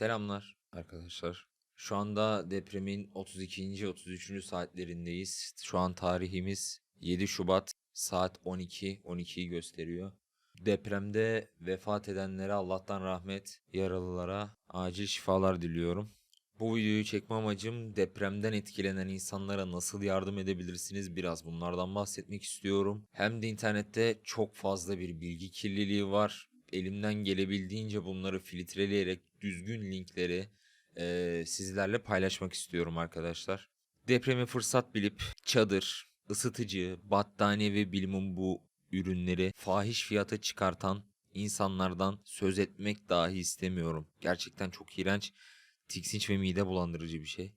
Selamlar arkadaşlar. Şu anda depremin 32. 33. saatlerindeyiz. Şu an tarihimiz 7 Şubat saat 12. 12'yi gösteriyor. Depremde vefat edenlere Allah'tan rahmet, yaralılara acil şifalar diliyorum. Bu videoyu çekme amacım depremden etkilenen insanlara nasıl yardım edebilirsiniz biraz bunlardan bahsetmek istiyorum. Hem de internette çok fazla bir bilgi kirliliği var. Elimden gelebildiğince bunları filtreleyerek düzgün linkleri eee, sizlerle paylaşmak istiyorum arkadaşlar. Depremi fırsat bilip çadır, ısıtıcı, battaniye ve bilimum bu ürünleri fahiş fiyata çıkartan insanlardan söz etmek dahi istemiyorum. Gerçekten çok iğrenç, tiksinç ve mide bulandırıcı bir şey.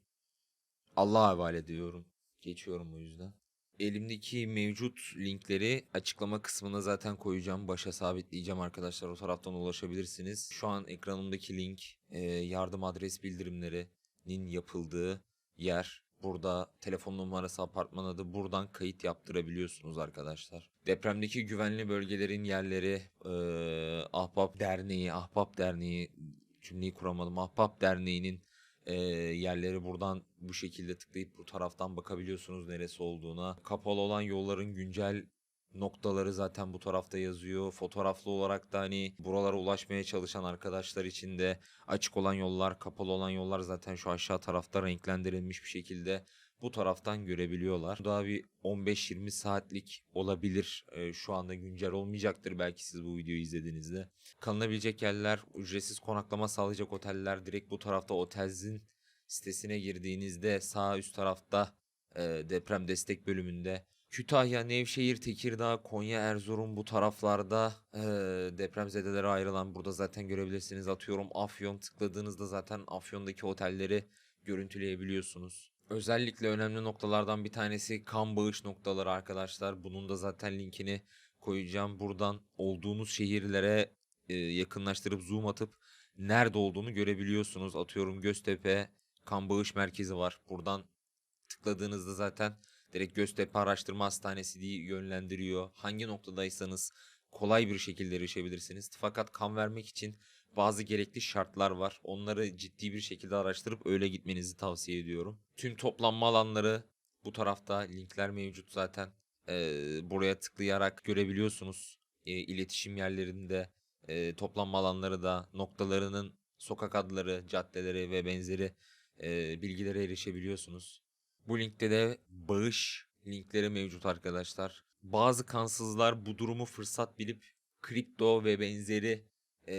Allah'a havale ediyorum. Geçiyorum o yüzden. Elimdeki mevcut linkleri açıklama kısmına zaten koyacağım. Başa sabitleyeceğim arkadaşlar. O taraftan ulaşabilirsiniz. Şu an ekranımdaki link e, yardım adres bildirimlerinin yapıldığı yer. Burada telefon numarası, apartman adı buradan kayıt yaptırabiliyorsunuz arkadaşlar. Depremdeki güvenli bölgelerin yerleri e, Ahbap Derneği, Ahbap Derneği cümleyi kuramadım. Ahbap Derneği'nin e, yerleri buradan bu şekilde tıklayıp bu taraftan bakabiliyorsunuz neresi olduğuna. Kapalı olan yolların güncel noktaları zaten bu tarafta yazıyor. Fotoğraflı olarak da hani buralara ulaşmaya çalışan arkadaşlar için de açık olan yollar, kapalı olan yollar zaten şu aşağı tarafta renklendirilmiş bir şekilde bu taraftan görebiliyorlar. Daha bir 15-20 saatlik olabilir. Ee, şu anda güncel olmayacaktır belki siz bu videoyu izlediğinizde. Kalınabilecek yerler, ücretsiz konaklama sağlayacak oteller direkt bu tarafta otelzin sitesine girdiğinizde sağ üst tarafta e, deprem destek bölümünde Kütahya, Nevşehir, Tekirdağ, Konya, Erzurum bu taraflarda e, depremzedelere ayrılan burada zaten görebilirsiniz. Atıyorum Afyon tıkladığınızda zaten Afyon'daki otelleri görüntüleyebiliyorsunuz. Özellikle önemli noktalardan bir tanesi kan bağış noktaları arkadaşlar. Bunun da zaten linkini koyacağım. Buradan olduğunuz şehirlere e, yakınlaştırıp zoom atıp nerede olduğunu görebiliyorsunuz. Atıyorum Göztepe kan bağış merkezi var. Buradan tıkladığınızda zaten direkt Göztepe Araştırma Hastanesi diye yönlendiriyor. Hangi noktadaysanız kolay bir şekilde erişebilirsiniz. Fakat kan vermek için bazı gerekli şartlar var. Onları ciddi bir şekilde araştırıp öyle gitmenizi tavsiye ediyorum. Tüm toplanma alanları bu tarafta linkler mevcut zaten. Ee, buraya tıklayarak görebiliyorsunuz. Ee, iletişim yerlerinde e, toplanma alanları da noktalarının sokak adları, caddeleri ve benzeri e, bilgilere erişebiliyorsunuz. Bu linkte de bağış linkleri mevcut arkadaşlar. Bazı kansızlar bu durumu fırsat bilip kripto ve benzeri e,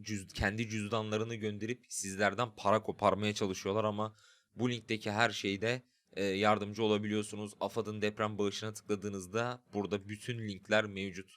cüz- kendi cüzdanlarını gönderip sizlerden para koparmaya çalışıyorlar ama bu linkteki her şeyde e, yardımcı olabiliyorsunuz. AFAD'ın deprem bağışına tıkladığınızda burada bütün linkler mevcut.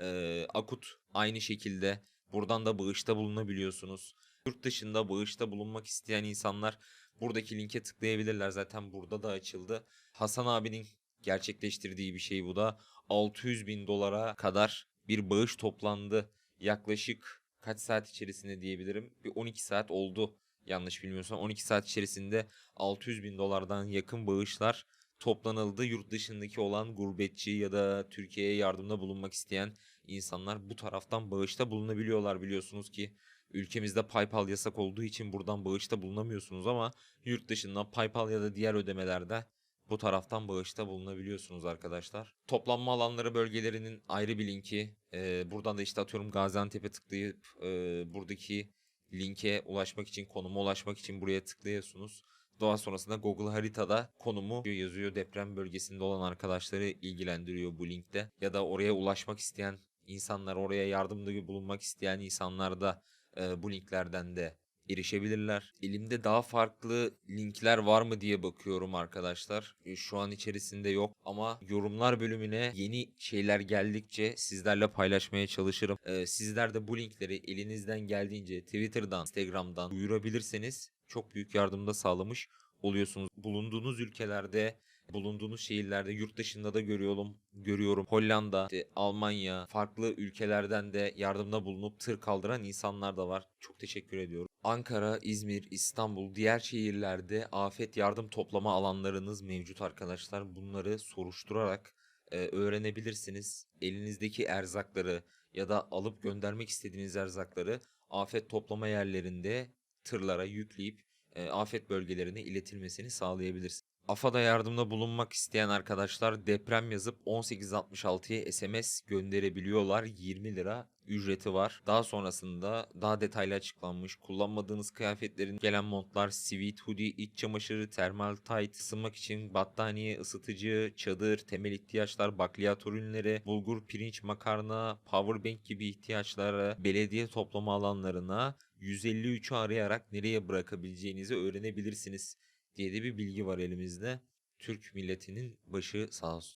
E, Akut aynı şekilde buradan da bağışta bulunabiliyorsunuz. Yurt dışında bağışta bulunmak isteyen insanlar buradaki linke tıklayabilirler. Zaten burada da açıldı. Hasan abinin gerçekleştirdiği bir şey bu da. 600 bin dolara kadar bir bağış toplandı. Yaklaşık kaç saat içerisinde diyebilirim? Bir 12 saat oldu yanlış bilmiyorsam. 12 saat içerisinde 600 bin dolardan yakın bağışlar toplanıldı. Yurt dışındaki olan gurbetçi ya da Türkiye'ye yardımda bulunmak isteyen insanlar bu taraftan bağışta bulunabiliyorlar biliyorsunuz ki ülkemizde PayPal yasak olduğu için buradan bağışta bulunamıyorsunuz ama yurt dışından PayPal ya da diğer ödemelerde bu taraftan bağışta bulunabiliyorsunuz arkadaşlar. Toplanma alanları bölgelerinin ayrı bir linki. Ee, buradan da işte atıyorum Gaziantep'e tıklayıp e, buradaki linke ulaşmak için, konuma ulaşmak için buraya tıklıyorsunuz. Daha sonrasında Google haritada konumu yazıyor. Deprem bölgesinde olan arkadaşları ilgilendiriyor bu linkte. Ya da oraya ulaşmak isteyen insanlar, oraya yardımda bulunmak isteyen insanlar da e, bu linklerden de erişebilirler. Elimde daha farklı linkler var mı diye bakıyorum arkadaşlar. E, Şu an içerisinde yok ama yorumlar bölümüne yeni şeyler geldikçe sizlerle paylaşmaya çalışırım. E, Sizler de bu linkleri elinizden geldiğince Twitter'dan, Instagram'dan duyurabilirseniz çok büyük yardımda sağlamış oluyorsunuz. Bulunduğunuz ülkelerde bulunduğunuz şehirlerde yurt dışında da görüyorum görüyorum Hollanda, işte Almanya, farklı ülkelerden de yardımda bulunup tır kaldıran insanlar da var. Çok teşekkür ediyorum. Ankara, İzmir, İstanbul, diğer şehirlerde afet yardım toplama alanlarınız mevcut arkadaşlar. Bunları soruşturarak e, öğrenebilirsiniz. Elinizdeki erzakları ya da alıp göndermek istediğiniz erzakları afet toplama yerlerinde tırlara yükleyip e, afet bölgelerine iletilmesini sağlayabilirsiniz. AFAD'a yardımda bulunmak isteyen arkadaşlar deprem yazıp 1866'ya SMS gönderebiliyorlar. 20 lira ücreti var. Daha sonrasında daha detaylı açıklanmış. Kullanmadığınız kıyafetlerin gelen montlar, sweat, hoodie, iç çamaşırı, termal tight, ısınmak için battaniye, ısıtıcı, çadır, temel ihtiyaçlar, bakliyat ürünleri, bulgur, pirinç, makarna, powerbank gibi ihtiyaçları belediye toplama alanlarına 153'ü arayarak nereye bırakabileceğinizi öğrenebilirsiniz diye de bir bilgi var elimizde. Türk milletinin başı sağ olsun.